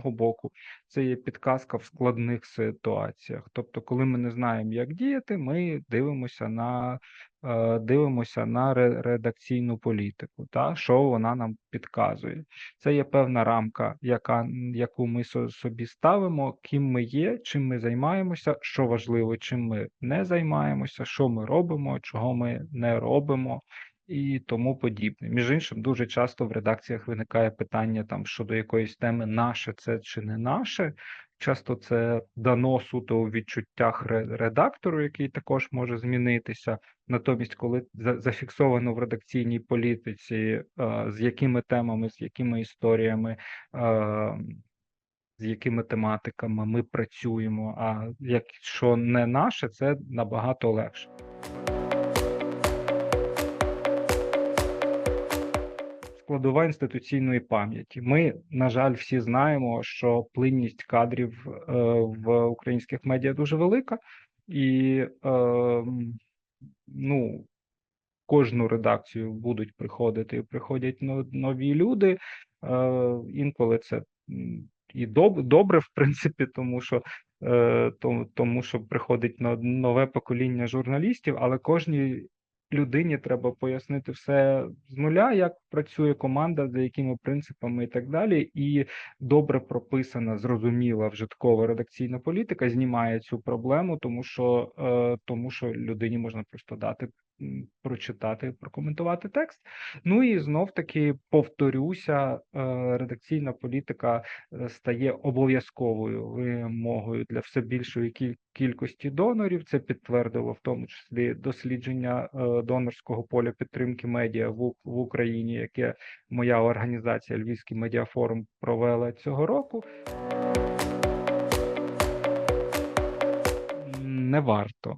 одного боку, це є підказка в складних ситуаціях. Тобто, коли ми не знаємо, як діяти, ми дивимося на е, дивимося на редакційну політику, та що вона нам підказує. Це є певна рамка, яка, яку ми собі ставимо, ким ми є, чим ми займаємося, що важливо, чим ми не займаємося, що ми робимо, чого ми не робимо. І тому подібне. Між іншим, дуже часто в редакціях виникає питання там щодо якоїсь теми, наше це чи не наше. Часто це дано суто у відчуттях ре- редактору, який також може змінитися. Натомість, коли зафіксовано в редакційній політиці, е, з якими темами, з якими історіями, е, з якими тематиками ми працюємо, а якщо не наше, це набагато легше. Складова інституційної пам'яті. Ми, на жаль, всі знаємо, що плинність кадрів е, в українських медіа дуже велика, і е, ну, кожну редакцію будуть приходити і приходять нові люди. Е, інколи це і добре, в принципі, тому що, е, тому, що приходить но- нове покоління журналістів, але кожній людині треба пояснити все з нуля, як працює команда, за якими принципами і так далі. І добре прописана, зрозуміла вжиткова редакційна політика знімає цю проблему, тому що, е, тому що людині можна просто дати прочитати, прокоментувати текст. Ну і знов таки повторюся, е, редакційна політика е, стає обов'язковою вимогою для все більшої кількості донорів. Це підтвердило в тому числі дослідження е, донорського поля підтримки медіа в, Україні, яке моя організація Львівський медіафорум провела цього року. Не варто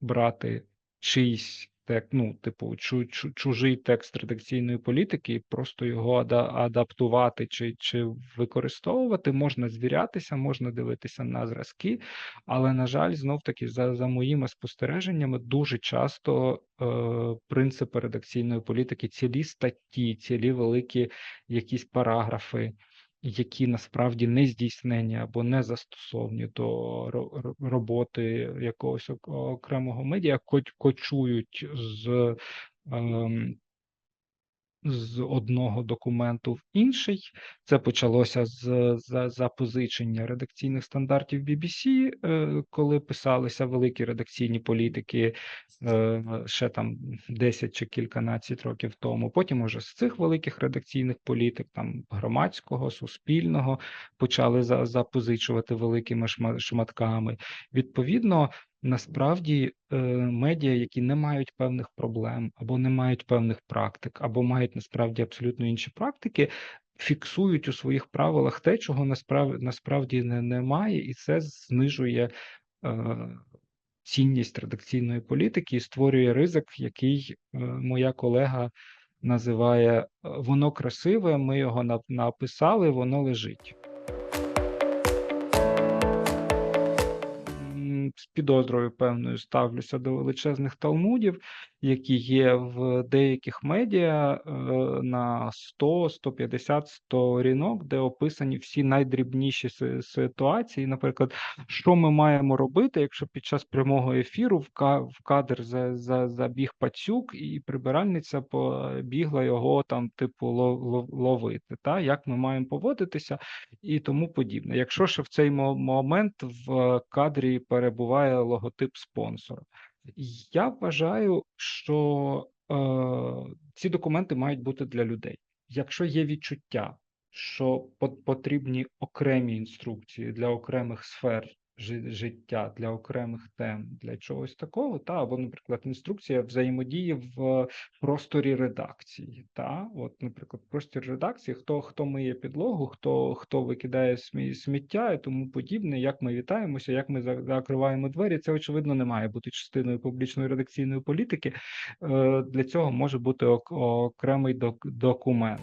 брати чийсь тек, ну, типу, чу, чу, чужий текст редакційної політики, і просто його адаптувати чи, чи використовувати. Можна звірятися, можна дивитися на зразки, але, на жаль, знов таки, за, за моїми спостереженнями, дуже часто е, принципи редакційної політики, цілі статті, цілі великі якісь параграфи які насправді не здійснені або не застосовані до ро- ро- роботи якогось ок- окремого медіа, коч- кочують з, ем, з одного документу в інший. Це почалося з за- запозичення редакційних стандартів BBC, е, коли писалися великі редакційні політики е, ще там 10 чи кільканадцять років тому. Потім уже з цих великих редакційних політик, там громадського, суспільного, почали за- запозичувати великими шма- шматками. Відповідно, насправді е, медіа, які не мають певних проблем, або не мають певних практик, або мають насправді абсолютно інші практики. Фіксують у своїх правилах те, чого насправді насправді не, немає, і це знижує е, цінність редакційної політики і створює ризик, який е, моя колега називає воно красиве. Ми його написали, воно лежить. З підозрою певною ставлюся до величезних талмудів, які є в деяких медіа е, на 100-150 сторінок, де описані всі найдрібніші ситуації. Наприклад, що ми маємо робити, якщо під час прямого ефіру в, ка- в кадр за, за, забіг пацюк, і прибиральниця побігла його там, типу, ло- ло- ловити. Та? Як ми маємо поводитися і тому подібне. Якщо ще в цей момент в кадрі перебуває логотип спонсора. Я вважаю, що е, ці документи мають бути для людей. Якщо є відчуття, що потрібні окремі інструкції для окремих сфер життя, для окремих тем, для чогось такого, та або, наприклад, інструкція взаємодії в просторі редакції. Та, от, наприклад, простір редакції, хто хто миє підлогу, хто хто викидає сміття і тому подібне, як ми вітаємося, як ми закриваємо двері. Це очевидно не має бути частиною публічної редакційної політики. Е, Для цього може бути окремий док- документ.